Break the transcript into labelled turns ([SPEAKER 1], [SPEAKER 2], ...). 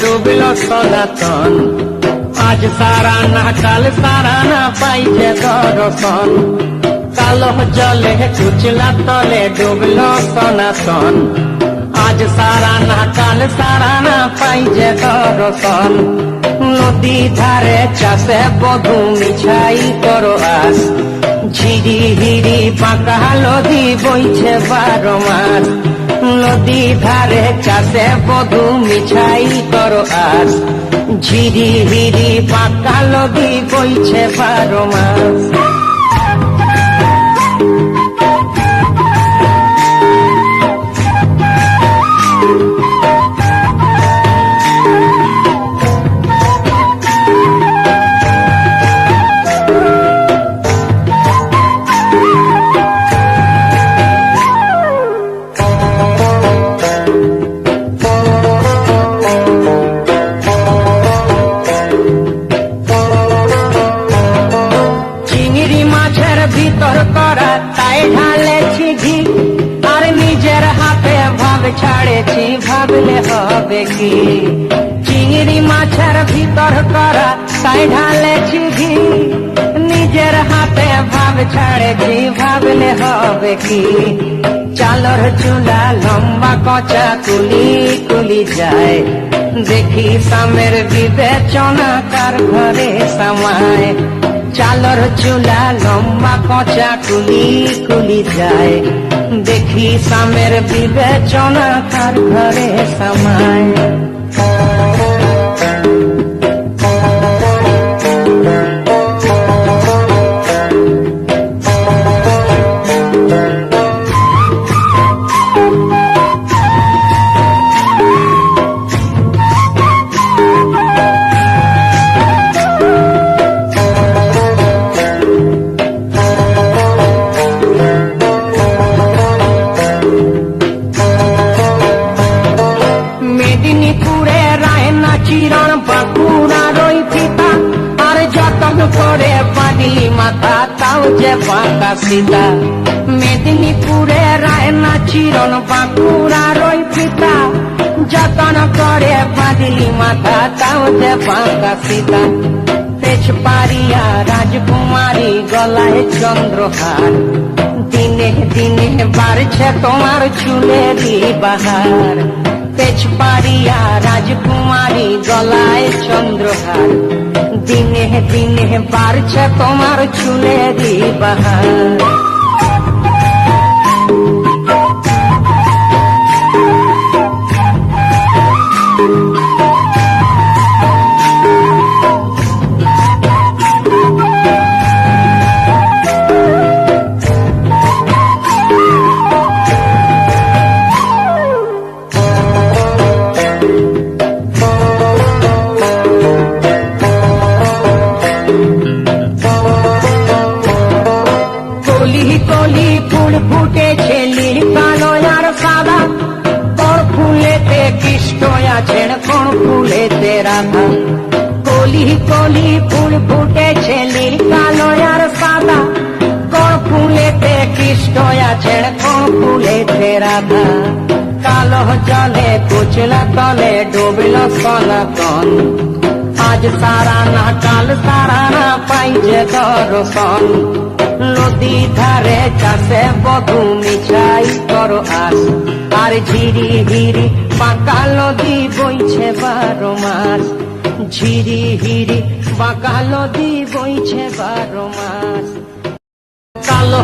[SPEAKER 1] Double সনাতন। আজ সারা না, কাল সারা না পাইছে দর্শন। কালো জলে কুচলা তলে ডুবল সনাতন। আজ সারা না, কাল সারা না পাইছে দর্শন। নদী ধারে চাষে বধু মিছাই করো আস। ঝিরি হিরি পাকা নদী বইছে বারো মাস। নদী ধারে চাষে বধু মিছাই করো আস ঝিরি হিরি পাকা লগি বইছে বারো মাস। কি চিংড়ি মাছের ভিতর করা তাই ঢালেছি ঘি নিজের হাতে ভাব ছাড়েছি, ভাবলে হবে কি? চালর চুলা লম্বা কচা কুলি কুলি যায়। দেখি সামের বিবেচনা কার ঘরে সামায়। চালর চুলা লম্বা কচা কুলি কুলি যায়। দেখি সামের বিবেচনা কার ঘরে সামায়। মাথা তাও যে বাঁকা সীতা। মেদিনীপুরে রায়না চিরণ বাঁকুড়া রই পিতা। যতন করে পাগলি মাথা, তাও যে বাঁকা সীতা। তেজ পারিয়া রাজকুমারী গলায় চন্দ্রহার। দিনে দিনে বাড়ছে তোমার চুলেরই বাহার। তেজ পারিয়া রাজকুমারী গলায় চন্দ্রহার। দিনে বাড়ছে তোমার চুলেরই বাহার ফুলেতে রাধা কলি কলি ফুল ফুটেছে নীল কালো আর সাদা। কোন ফুলেতে কৃষ্ণ আছেন কোন ফুলেতে রাধা। কালো জলে কুচলা তলে ডুবল সনাতন আজ সারা না, কাল সারা না পাইছে দর্শন নদী ধারে চাষে বধু মিছাই করো আস। আর ঝিরি হিরি পাকা নদী বইছে বারো মাস। ঝিরি হিরি পাকা নদী বইছে বারো মাস। কালো